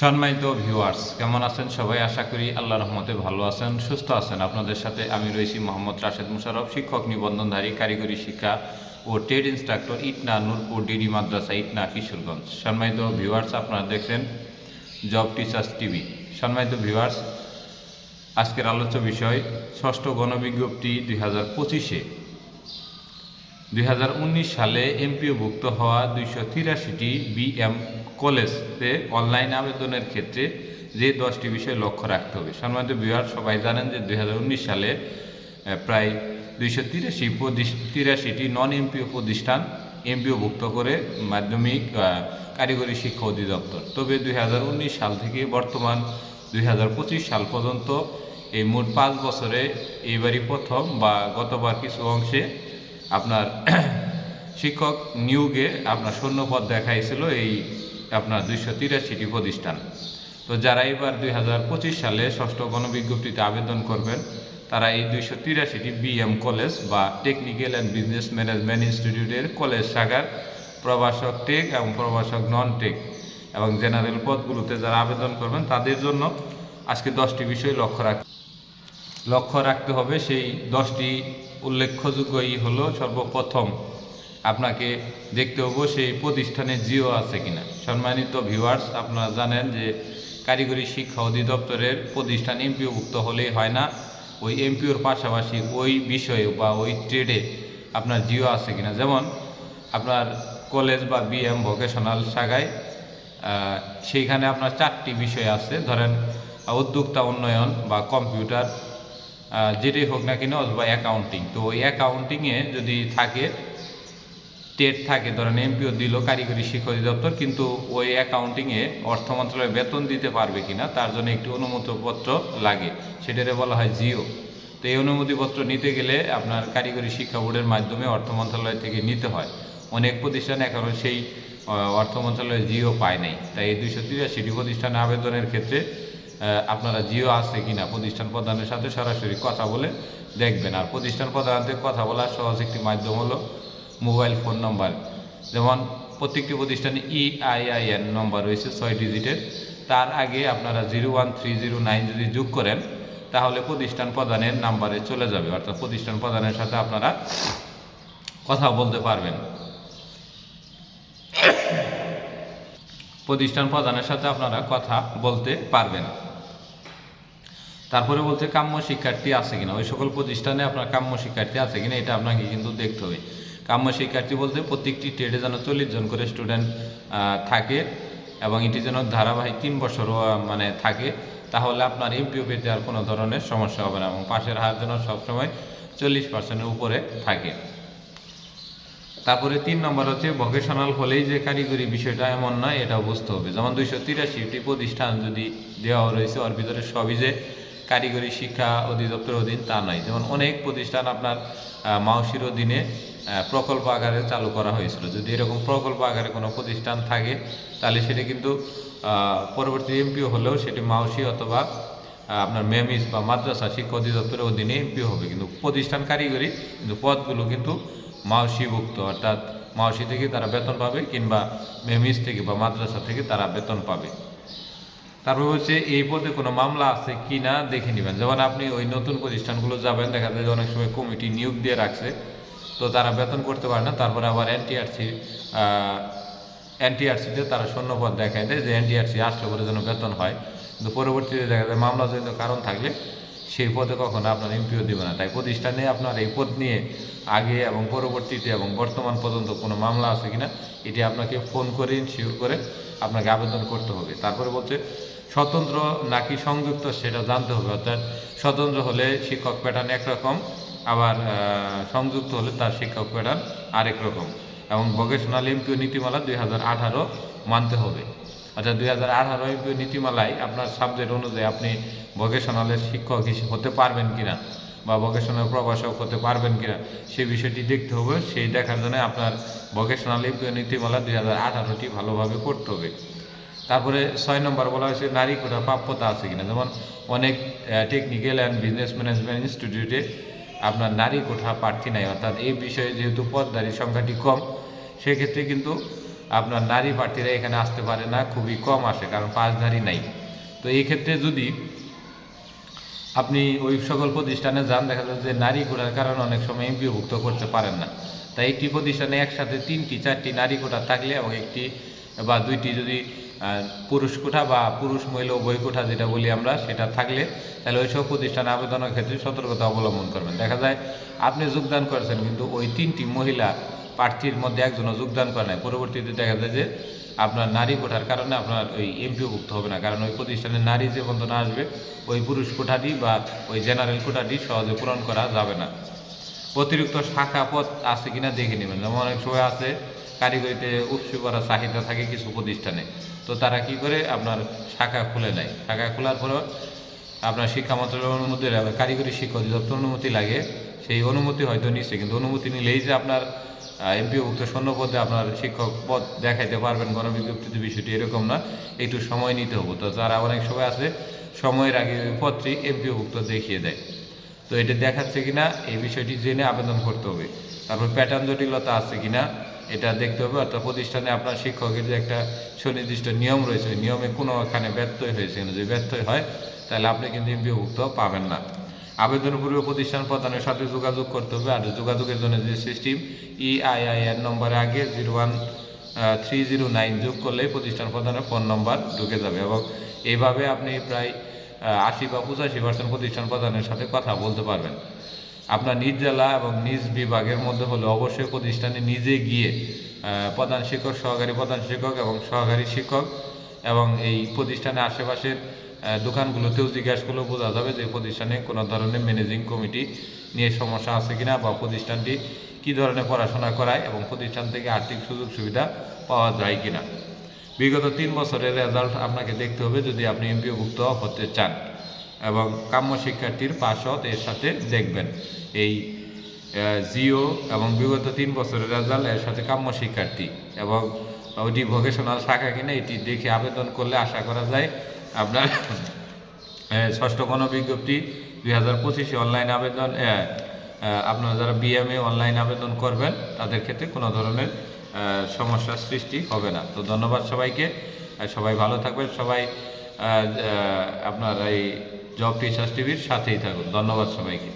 সম্মানিত ভিউয়ার্স কেমন আছেন সবাই? আশা করি আল্লাহ রহমতে ভালো আছেন, সুস্থ আছেন। আপনাদের সাথে আমি রয়েছি মোহাম্মদ রাশেদ মুশারফ, শিক্ষক নিবন্ধনধারী, কারিগরি শিক্ষা ও trade instructor Itna Nurpur DD মাদ্রাসা, ইটনা কিশোরগঞ্জ। সম্মানিত ভিউয়ার্স আপনারা দেখছেন জব টিচার্স টিভি। সম্মানিত ভিউয়ার্স আজকের আলোচ্য বিষয়, ষষ্ঠ গণবিজ্ঞপ্তি দুই হাজার পঁচিশে। দুই হাজার উনিশ সালে এমপিওভুক্ত হওয়া দুইশো তিরাশিটি বিএম কলেজে অনলাইন আবেদনের ক্ষেত্রে যে দশটি বিষয় লক্ষ্য রাখতে হবে। সম্মানিত বিহার সবাই জানেন যে দুই হাজার উনিশ সালে প্রায় দুইশো তিরাশি তিরাশিটি নন এমপিও প্রতিষ্ঠান এমপিওভুক্ত করে মাধ্যমিক কারিগরি শিক্ষা অধিদপ্তর। তবে দুই হাজার উনিশ সাল থেকে বর্তমান দুই হাজার পঁচিশ সাল পর্যন্ত এই মোট পাঁচ বছরে এইবারই প্রথম বা গতবার কিছু অংশে আপনার শিক্ষক নিয়োগে আপনার শূন্যপদ দেখাইছিল এই আপনার দুইশো তিরাশিটি প্রতিষ্ঠান। তো যারা এবার দুই হাজার পঁচিশ সালে ষষ্ঠ গণবিজ্ঞপ্তিতে আবেদন করবেন, তারা এই দুইশো তিরাশিটি বিএম কলেজ বা টেকনিক্যাল অ্যান্ড বিজনেস ম্যানেজমেন্ট ইনস্টিটিউটের কলেজ শাখার প্রভাষক টেক এবং প্রভাষক নন টেক এবং জেনারেল পদগুলোতে যারা আবেদন করবেন, তাদের জন্য আজকে দশটি বিষয় লক্ষ্য রাখ, লক্ষ্য রাখতে হবে। সেই দশটি উল্লেখযোগ্যই হলো সর্বপ্রথম আপনাকে দেখতে হব সেই প্রতিষ্ঠানে জিও আছে কিনা। সম্মানিত ভিউয়ার্স আপনারা জানেন যে কারিগরি শিক্ষা অধিদপ্তরের প্রতিষ্ঠান এমপিওভুক্ত হলেই হয় না। ওই এমপিওর পাশাপাশি ওই বিষয়ে বা ওই ট্রেডে আপনার জিও আছে কিনা। যেমন আপনার কলেজ বা বিএম ভোকেশনাল শাখায় সেইখানে আপনার চারটি বিষয় আছে। ধরেন, উদ্যোক্তা উন্নয়ন বা কম্পিউটার যেটাই হোক না কেন অথবা অ্যাকাউন্টিং তো ওই অ্যাকাউন্টিংয়ে যদি থাকে টেট থাকে, ধরেন এমপিও দিল কারিগরি শিক্ষা অধিদপ্তর, কিন্তু ওই অ্যাকাউন্টিংয়ে অর্থ মন্ত্রণালয় বেতন দিতে পারবে কিনা, তার জন্য একটি অনুমতিপত্র লাগে। সেটারে বলা হয় জিও। তো এই অনুমতিপত্র নিতে গেলে আপনার কারিগরি শিক্ষা বোর্ডের মাধ্যমে অর্থ মন্ত্রণালয় থেকে নিতে হয়। অনেক প্রতিষ্ঠান এখনও সেই অর্থ মন্ত্রণালয় জিও পায় নাই। তাই এই দুইশো তিরাশিটি প্রতিষ্ঠানে আবেদনের ক্ষেত্রে আপনারা জিও আছে কিনা, প্রতিষ্ঠান প্রধানের সাথে সরাসরি কথা বলে দেখবেন। আর প্রতিষ্ঠান প্রধানদের কথা বলার সহজ একটি মাধ্যম হলো মোবাইল ফোন নম্বর। যেমন প্রত্যেকটি প্রতিষ্ঠানে E ইআইআইএন নম্বর রয়েছে ছয় ডিজিটের। তার আগে আপনারা zero one three zero nine যদি যোগ করেন, তাহলে প্রতিষ্ঠান প্রধানের নাম্বারে চলে যাবে। অর্থাৎ প্রতিষ্ঠান প্রধানের সাথে আপনারা কথা বলতে পারবেন। প্রতিষ্ঠান প্রধানের সাথে আপনারা কথা বলতে পারবেন। তারপরে বলছে কাম্য শিক্ষার্থী আছে কিনা? ওই সকল প্রতিষ্ঠানে আপনার কাম্য শিক্ষার্থী আছে কিনা, এটা আপনাকে কিন্তু দেখতে হবে। কাম্য শিক্ষার্থী বলতে প্রত্যেকটি ট্রেডে যেন চল্লিশ জন করে স্টুডেন্ট থাকে এবং এটি যেন ধারাবাহিক তিন বছরও আহ, মানে থাকে তাহলে আপনার এমপিও পেতে আর কোনো ধরনের সমস্যা হবে না এবং পাশের হার যেন সবসময় চল্লিশ পার্সেন্টের উপরে থাকে। তারপরে তিন নম্বর হচ্ছে ভোকেশনাল হলেই যে কারিগরি বিষয়টা এমন নয় এটা বুঝতে হবে। যেমন দুইশো তিরাশিটি প্রতিষ্ঠান যদি দেওয়া রয়েছে ওর ভিতরে সবই যে কারিগরি শিক্ষা অধিদপ্তরের অধীন তা নয়। যেমন অনেক প্রতিষ্ঠান আপনার মাউসির অধীনে প্রকল্প আকারে চালু করা হয়েছিল। যদি এরকম প্রকল্প আকারে কোনো প্রতিষ্ঠান থাকে, তাহলে সেটা কিন্তু পরবর্তী এমপিও হলেও সেটি মাউসি অথবা আপনার মেমিস বা মাদ্রাসা শিক্ষা অধিদপ্তরের অধীনে এমপি হবে। কিন্তু প্রতিষ্ঠান কারিগরি, কিন্তু পদগুলো কিন্তু মাউসিভুক্ত। অর্থাৎ মাউসি থেকে তারা বেতন পাবে কিংবা মেমিস থেকে বা মাদ্রাসা থেকে তারা বেতন পাবে। তারপর হচ্ছে এই পদে কোনো মামলা আছে কি না দেখে নেবেন। যেমন আপনি ওই নতুন প্রতিষ্ঠানগুলো যাবেন, দেখা যায় যে অনেক সময় কমিটি নিয়োগ দিয়ে রাখছে, তো তারা বেতন করতে পারে না। তারপরে আবার এনটিআরসি এনটিআরসিতে তারা শূন্যপদ দেখায় দেয় যে এনটিআরসি আসলে পরে যেন বেতন হয়। কিন্তু পরবর্তীতে দেখা যায় মামলা জনিত কারণ থাকলে সেই পদে কখনো আপনার এমপিও দেবে না। তাই প্রতিষ্ঠানে আপনার এই পদ নিয়ে আগে এবং পরবর্তীতে এবং বর্তমান পর্যন্ত কোনো মামলা আছে কিনা, এটি আপনাকে ফোন করে ইনশিওর করে আপনাকে আবেদন করতে হবে। তারপরে বলছে, স্বতন্ত্র নাকি সংযুক্ত সেটা জানতে হবে। অর্থাৎ স্বতন্ত্র হলে শিক্ষক প্যাটার্ন একরকম, আবার সংযুক্ত হলে তার শিক্ষক প্যাটার্ন আরেক রকম। এবং ভোকেশনাল এমপিও নীতিমালা দুই হাজার আঠারো মানতে হবে। অর্থাৎ দুই হাজার আঠারো এমপিও নীতিমালায় আপনার সাবজেক্ট অনুযায়ী আপনি ভোকেশনালের শিক্ষক হিসেবে হতে পারবেন কিনা? বা ভোকেশনাল প্রভাষক হতে পারবেন কিনা? সেই বিষয়টি দেখতে হবে। সেই দেখার জন্য আপনার ভোকেশনাল নীতিমালা দুই হাজার আঠারোটি ভালোভাবে করতে হবে। তারপরে ছয় নম্বর বলা হয়েছে, নারী কোটা প্রাপ্যতা আছে কিনা? যেমন অনেক টেকনিক্যাল অ্যান্ড বিজনেস ম্যানেজমেন্ট ইনস্টিটিউটে আপনার নারী কোঠা প্রার্থী নাই। অর্থাৎ এই বিষয়ে যেহেতু পদধারীর সংখ্যাটি কম, সেক্ষেত্রে কিন্তু আপনার নারী প্রার্থীরা এখানে আসতে পারে না, খুবই কম আসে, কারণ পাঁচধারী নাই। তো এই ক্ষেত্রে যদি আপনি ওই সকল প্রতিষ্ঠানে যান, দেখা যায় যে নারী কোটার কারণে অনেক সময় এমপিওভুক্ত করতে পারেন না। তাই একটি প্রতিষ্ঠানে একসাথে তিনটি, চারটি নারী কোটা থাকলে এবং একটি বা দুইটি যদি পুরুষ কোঠা বা পুরুষ মহিলা উভয় কোঠা যেটা বলি আমরা, সেটা থাকলে তাহলে ওই সব প্রতিষ্ঠানে আবেদনের ক্ষেত্রে সতর্কতা অবলম্বন করবেন। দেখা যায় আপনি যোগদান করেছেন, কিন্তু ওই তিনটি মহিলা প্রার্থীর মধ্যে একজনও যোগদান করে নাই। পরবর্তীতে দেখা যায় যে আপনার নারী কোঠার কারণে আপনার ওই এমপিওভুক্ত হবে না। কারণ ওই প্রতিষ্ঠানে নারী যে বন্ধ না আসবে, ওই পুরুষ কোঠাটি বা ওই জেনারেল কোঠাটি সহজে পূরণ করা যাবে না। অতিরিক্ত শাখা পথ আছে কিনা দেখে নেবেন। যেমন অনেক সময় আছে, কারিগরিতে উৎসু করার চাহিদা থাকে কিছু প্রতিষ্ঠানে। তো তারা কি করে? আপনার শাখা খুলে নেয়। শাখা খোলার পরেও আপনার শিক্ষা মন্ত্রণালয়ের অনুমতি কারিগরি শিক্ষা অধিদপ্তর অনুমতি লাগে। সেই অনুমতি হয়তো নিচ্ছে কিন্তু অনুমতি নিলেই যে আপনার এমপিওভুক্ত শূন্য পদে আপনার শিক্ষক পদ দেখাইতে পারবেন, গণবিজ্ঞপ্তিতে বিষয়টি এরকম না, একটু সময় নিতে হবে। তো যারা অনেক সময় আছে, সময়ের আগে পত্রী এমপিওভুক্ত দেখিয়ে দেয়। তো এটা দেখাচ্ছে কিনা, এই বিষয়টি জেনে আবেদন করতে হবে। তারপর প্যাটার্ন জটিলতা আছে কিনা, এটা দেখতে হবে। অর্থাৎ প্রতিষ্ঠানে আপনার শিক্ষকের যে একটা সুনির্দিষ্ট নিয়ম রয়েছে নিয়মে কোনো এখানে ব্যত্যয় হয়েছে যদি ব্যত্যয় হয়, তাহলে আপনি কিন্তু এমপিওভুক্ত পাবেন না। আবেদন পূর্বে প্রতিষ্ঠান প্রদানের সাথে যোগাযোগ করতে হবে। আর যোগাযোগের জন্য যে সিস্টেম ইআইআইএন নম্বরে আগে zero one three zero nine যোগ করলেই প্রতিষ্ঠান প্রদানের ফোন নম্বর ঢুকে যাবে এবং এইভাবে আপনি প্রায় আশি বা পঁচাশি পার্সেন্ট প্রতিষ্ঠান প্রদানের সাথে কথা বলতে পারবেন। আপনার নিজ জেলা এবং নিজ বিভাগের মধ্যে হলে অবশ্যই প্রতিষ্ঠানে নিজে গিয়ে প্রধান শিক্ষক, সহকারী প্রধান শিক্ষক এবং সহকারী শিক্ষক এবং এই প্রতিষ্ঠানের আশেপাশের দোকানগুলোতেও জিজ্ঞাসা করলেও বোঝা যাবে যে প্রতিষ্ঠানে কোনো ধরনের ম্যানেজিং কমিটি নিয়ে সমস্যা আছে কিনা বা প্রতিষ্ঠানটি কী ধরনের পড়াশোনা করায় এবং প্রতিষ্ঠান থেকে আর্থিক সুযোগ সুবিধা পাওয়া যায় কিনা। বিগত তিন বছরের রেজাল্ট আপনাকে দেখতে হবে যদি আপনি এমপিওভুক্ত হতে চান এবং কাম্য শিক্ষার্থীর পাশত এর সাথে দেখবেন। এই জিও এবং বিগত তিন বছরের রেজাল্ট, এর সাথে কাম্য শিক্ষার্থী এবং ওইটি ভোকেশনাল শাখা কিনা, এটি দেখে আবেদন করলে আশা করা যায় আপনার ষষ্ঠ গণবিজ্ঞপ্তি দুই হাজার পঁচিশে অনলাইন আবেদন আপনারা যারা বিএমএ অনলাইন আবেদন করবেন, তাদের ক্ষেত্রে কোনো ধরনের সমস্যার সৃষ্টি হবে না। তো ধন্যবাদ সবাইকে সবাই ভালো থাকবেন, সবাই আপনার এই জব টিচার্স টিভির সাথেই থাকুন। ধন্যবাদ সবাইকে।